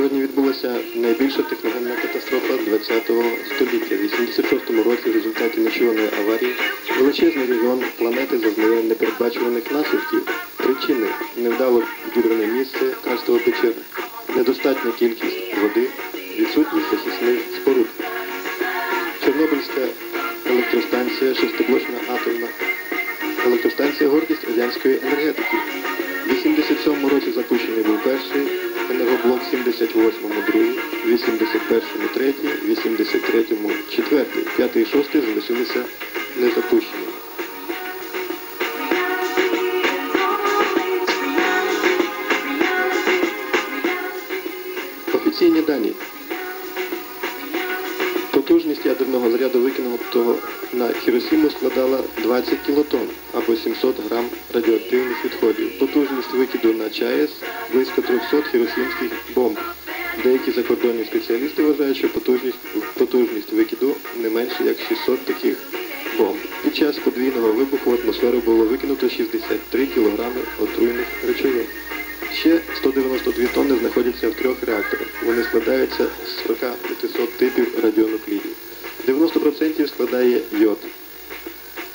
Сьогодні відбулася найбільша техногенна катастрофа ХХ століття. В 86-му році в результаті нечуваної аварії величезний регіон планети зазнає непередбачуваних наслідків. Причини невдало відібране місце карстової печери, недостатня кількість води, відсутність захисних споруд. Чорнобильська електростанція, шестиблочна атомна електростанція гордість радянської енергетики. В 87-му році запущений був перший енергоблок, в 78-му другий, в 81-му третій, в 83-му четвертий, п'ятий і шостий залишилися незапущені. Офіційні дані. Потужність ядерного заряду викинутого на Хіросіму складала 20 кілотон або 700 грам радіоактивних відходів. Потужність викиду на ЧАЕС близько 300 хіросімських бомб. Деякі закордонні спеціалісти вважають, що потужність, потужність викиду не менше як 600 таких бомб. Під час подвійного вибуху в атмосферу було викинуто 63 кілограми отруйних речовин. Ще 192 тонни знаходяться в трьох реакторах. Вони складаються з 40-500 типів радіонуклідів. 90% складає йод.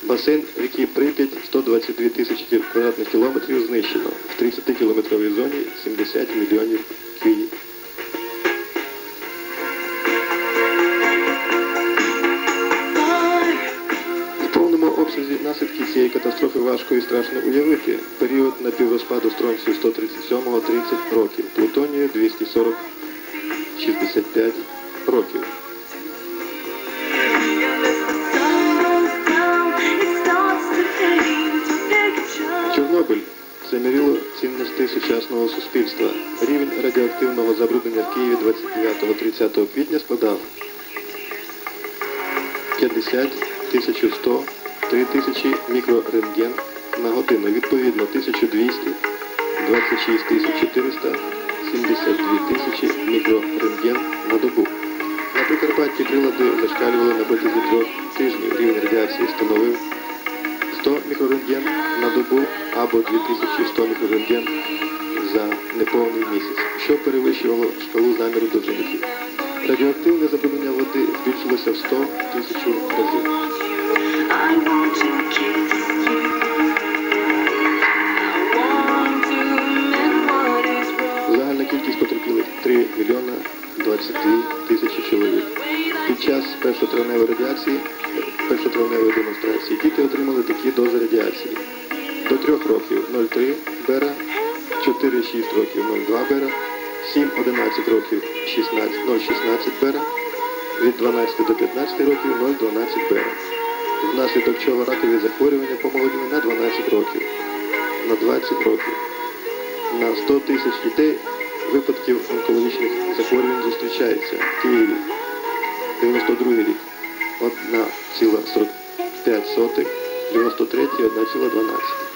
Басейн ріки Прип'ять 122 тисячі квадратних кілометрів знищено. В 30-кілометровій зоні 70 мільйонів квій. Обсязі наслідки цієї катастрофи важко і страшно уявити. Період напіврозпаду стронцію 137-30 років, плутонію 240-65 років. Чорнобиль це мірило цінностей сучасного суспільства. Рівень радіоактивного забруднення в Києві 29-30 квітня складав 50, 1100, 3000 мікрорентген на годину, відповідно 1200, 26 400, 72 тисячі мікрорентген на добу. На Прикарпатті прилади зашкалювали на протязі трьох тижнів. Рівень радіації становив 100 мікрорентген на добу або 2100 мікрорентген за неповний місяць, що перевищувало шкалу заміру довжинників. Радіоактивне забруднення води збільшилося в 100 тисячу разів. Загальна кількість потерпілих 3 мільйона 22 тисячі чоловік. Під час першотравневої радіації, першотравневої демонстрації діти отримали такі дози радіації. До 3 років 0,3 бера, 4-6 років 0,2 бера, 7-11 років 0,16 бера, від 12 до 15 років 0,12 бера. Внаслідок чого ракові захворювання помолоділи на 12 років, на 20 років. На 100 тисяч дітей випадків онкологічних захворювань зустрічається в Києві. 92 рік 1,45, 93 1,12.